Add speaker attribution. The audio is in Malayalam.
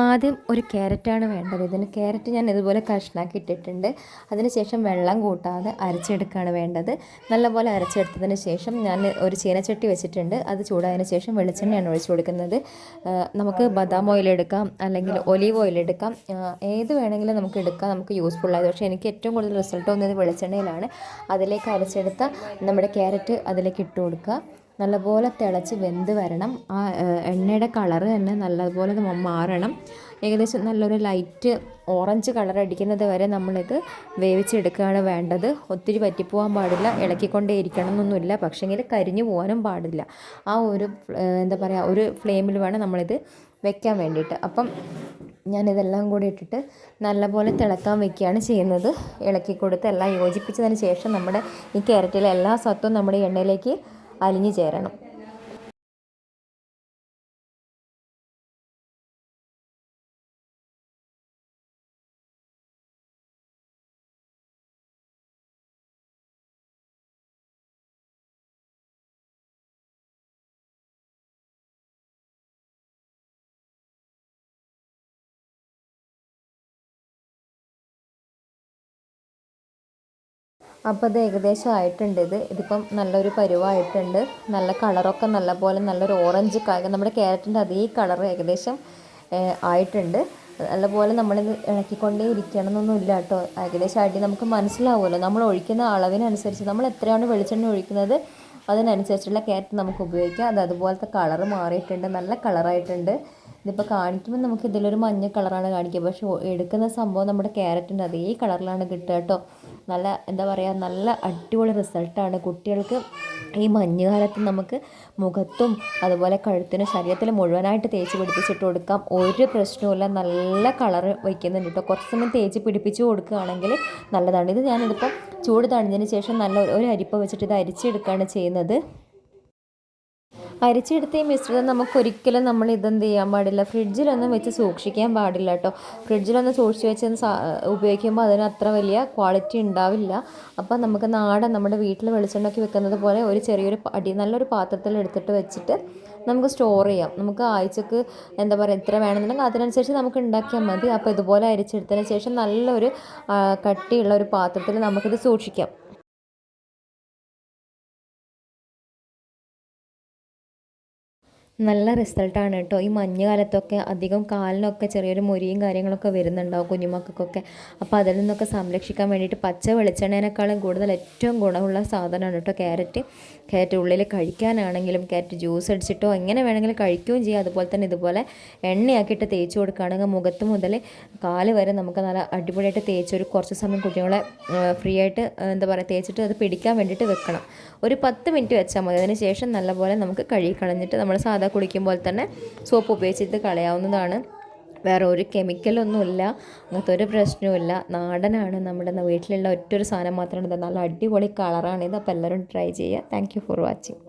Speaker 1: ആദ്യം ഒരു ക്യാരറ്റാണ് വേണ്ടത്. ഇതിന് ക്യാരറ്റ് ഞാൻ ഇതുപോലെ കഷ്ണാക്കി ഇട്ടിട്ടുണ്ട്. അതിനുശേഷം വെള്ളം കൂട്ടാതെ അരച്ചെടുക്കുകയാണ് വേണ്ടത്. നല്ലപോലെ അരച്ചെടുത്തതിന് ശേഷം ഞാൻ ഒരു ചീനച്ചട്ടി വെച്ചിട്ടുണ്ട്. അത് ചൂടായതിന് ശേഷം വെളിച്ചെണ്ണയാണ് ഒഴിച്ചു കൊടുക്കുന്നത്. നമുക്ക് ബദാം ഓയിൽ എടുക്കാം അല്ലെങ്കിൽ ഒലീവ് ഓയിൽ എടുക്കാം. ഏത് വേണമെങ്കിലും നമുക്ക് എടുക്കാം. നമുക്ക് യൂസ്ഫുൾ ആയത്. പക്ഷേ എനിക്ക് ഏറ്റവും കൂടുതൽ റിസൾട്ട് വന്നത് വെളിച്ചെണ്ണയിലാണ്. അതിലേക്ക് അരച്ചെടുത്ത നമ്മുടെ ക്യാരറ്റ് അതിലേക്ക് ഇട്ട് കൊടുക്കുക. നല്ലപോലെ തിളച്ച് വെന്ത് വരണം. ആ എണ്ണയുടെ കളറ് തന്നെ നല്ലപോലെ മാറണം. ഏകദേശം നല്ലൊരു ലൈറ്റ് ഓറഞ്ച് കളർ അടിക്കുന്നത് വരെ നമ്മളിത് വേവിച്ചെടുക്കുകയാണ് വേണ്ടത്. ഒത്തിരി പറ്റിപ്പോകാൻ പാടില്ല ഇളക്കിക്കൊണ്ടേ ഇരിക്കണം എന്നൊന്നുമില്ല പക്ഷേങ്കിൽ കരിഞ്ഞു പോകാനും പാടില്ല. ആ ഒരു എന്താ പറയുക ഒരു ഫ്ലെയിമിൽ വേണം നമ്മളിത് വെക്കാൻ വേണ്ടിയിട്ട്. അപ്പം ഞാനിതെല്ലാം കൂടി ഇട്ടിട്ട് നല്ലപോലെ തിളക്കാൻ വെക്കുകയാണ് ചെയ്യുന്നത്. ഇളക്കി കൊടുത്ത് എല്ലാം യോജിപ്പിച്ചതിന് ശേഷം നമ്മുടെ ഈ ക്യാരറ്റിലെ എല്ലാ സത്വവും നമ്മുടെ എണ്ണയിലേക്ക് അലിഞ്ഞു ചേരണം. അപ്പോൾ ഇത് ഏകദേശം ആയിട്ടുണ്ട്. ഇത് ഇതിപ്പം നല്ലൊരു പരുവായിട്ടുണ്ട്. നല്ല കളറൊക്കെ നല്ല പോലെ നല്ലൊരു ഓറഞ്ച് നമ്മുടെ ക്യാരറ്റിന്റെ അതേ കളർ ഏകദേശം ആയിട്ടുണ്ട്. നല്ലപോലെ നമ്മളിത് ഇളക്കിക്കൊണ്ടേ ഇരിക്കണം എന്നൊന്നുമില്ല കേട്ടോ. ഏകദേശം അടി നമുക്ക് മനസ്സിലാവുമല്ലോ. നമ്മൾ ഒഴിക്കുന്ന അളവിനനുസരിച്ച് നമ്മൾ എത്രയാണ് വെളിച്ചെണ്ണ ഒഴിക്കുന്നത് അതിനനുസരിച്ചുള്ള ക്യാരറ്റ് നമുക്ക് ഉപയോഗിക്കാം. അത് അതുപോലത്തെ കളർ മാറിയിട്ടുണ്ട്. നല്ല കളറായിട്ടുണ്ട്. ഇതിപ്പോൾ കാണിക്കുമ്പോൾ നമുക്ക് ഇതിലൊരു മഞ്ഞ കളറാണ് കാണിക്കുക. പക്ഷേ എടുക്കുന്ന സംഭവം നമ്മുടെ ക്യാരറ്റിന്റെ അതേ കളറിലാണ് കിട്ടുക കേട്ടോ. നല്ല എന്താ പറയുക നല്ല അടിപൊളി റിസൾട്ടാണ് കുട്ടികൾക്ക് ഈ മഞ്ഞുകാലത്ത് നമുക്ക് മുഖത്തും അതുപോലെ കഴുത്തിനും ശരീരത്തിൽ മുഴുവനായിട്ട് തേച്ച് പിടിപ്പിച്ചിട്ട് കൊടുക്കാം. ഒരു പ്രശ്നവുമില്ല. നല്ല കളർ വയ്ക്കുന്നുണ്ട് കേട്ടോ. കുറച്ച് സമയം തേച്ച് പിടിപ്പിച്ച് കൊടുക്കുകയാണെങ്കിൽ നല്ലതാണ്. ഇത് ഞാനിതിപ്പോൾ ചൂട് തണിഞ്ഞതിന് ശേഷം നല്ല ഒരു അരിപ്പ വെച്ചിട്ട് ഇത് അരിച്ചെടുക്കുകയാണ് ചെയ്യുന്നത്. അരിച്ചെടുത്ത ഈ മിശ്രിതം നമുക്കൊരിക്കലും നമ്മൾ ഇതെന്ത് ചെയ്യാൻ പാടില്ല. ഫ്രിഡ്ജിലൊന്നും വെച്ച് സൂക്ഷിക്കാൻ പാടില്ല കേട്ടോ. ഫ്രിഡ്ജിലൊന്ന് സൂക്ഷിച്ച് വെച്ച് ഉപയോഗിക്കുമ്പോൾ അതിന് അത്ര വലിയ ക്വാളിറ്റി ഉണ്ടാവില്ല. അപ്പോൾ നമുക്ക് നാടൻ നമ്മുടെ വീട്ടിൽ വെളിച്ചെണ്ണയ്ക്ക് വെക്കുന്നത് പോലെ ഒരു ചെറിയൊരു അടി നല്ലൊരു പാത്രത്തിൽ എടുത്തിട്ട് വെച്ചിട്ട് നമുക്ക് സ്റ്റോർ ചെയ്യാം. നമുക്ക് ആഴ്ചക്ക് എന്താ പറയുക എത്ര വേണമെന്നുണ്ടെങ്കിൽ അതിനനുസരിച്ച് നമുക്ക് ഉണ്ടാക്കിയാൽ മതി. അപ്പോൾ ഇതുപോലെ അരിച്ചെടുത്തതിന് ശേഷം നല്ലൊരു കട്ടിയുള്ള ഒരു പാത്രത്തിൽ നമുക്കിത് സൂക്ഷിക്കാം. നല്ല റിസൾട്ടാണ് കേട്ടോ ഈ മഞ്ഞുകാലത്തൊക്കെ അധികം കാലിനൊക്കെ ചെറിയൊരു മുരിയും കാര്യങ്ങളൊക്കെ വരുന്നുണ്ടാവും കുഞ്ഞുമക്കൾക്കൊക്കെ. അപ്പോൾ അതിൽ നിന്നൊക്കെ സംരക്ഷിക്കാൻ വേണ്ടിയിട്ട് പച്ച വെളിച്ചെണ്ണേനേക്കാളും കൂടുതൽ ഏറ്റവും ഗുണമുള്ള സാധനമാണ് കേട്ടോ ക്യാരറ്റ്. ക്യാരറ്റ് ഉള്ളിൽ കഴിക്കാനാണെങ്കിലും ക്യാരറ്റ് ജ്യൂസ് അടിച്ചിട്ടോ എങ്ങനെ വേണമെങ്കിലും കഴിക്കുകയും ചെയ്യാം. അതുപോലെ തന്നെ ഇതുപോലെ എണ്ണയാക്കിയിട്ട് തേച്ച് കൊടുക്കുകയാണെങ്കിൽ മുഖത്ത് മുതൽ കാൽ വരെ നമുക്ക് നല്ല അടിപൊളിയായിട്ട് തേച്ച് ഒരു കുറച്ച് സമയം കുട്ടികളെ ഫ്രീ ആയിട്ട് എന്താ പറയുക തേച്ചിട്ട് അത് പിടിക്കാൻ വേണ്ടിയിട്ട് വെക്കണം. ഒരു പത്ത് മിനിറ്റ് വെച്ചാൽ മതി. അതിന് ശേഷം നല്ലപോലെ നമുക്ക് കഴുകി കളഞ്ഞിട്ട് നമ്മൾ സാധാ കുളിക്കുമ്പോൾ തന്നെ സോപ്പ് ഉപയോഗിച്ചിട്ട് കളയാവുന്നതാണ്. വേറെ ഒരു കെമിക്കലൊന്നുമില്ല അങ്ങനത്തെ ഒരു പ്രശ്നവുമില്ല. നാടനാണ് നമ്മുടെ വീട്ടിലുള്ള ഒറ്റൊരു സാധനം മാത്രമാണ് നല്ല അടിപൊളി കളറാണ് ഇത് അപ്പോൾ എല്ലാവരും ട്രൈ ചെയ്യുക. Thank for watching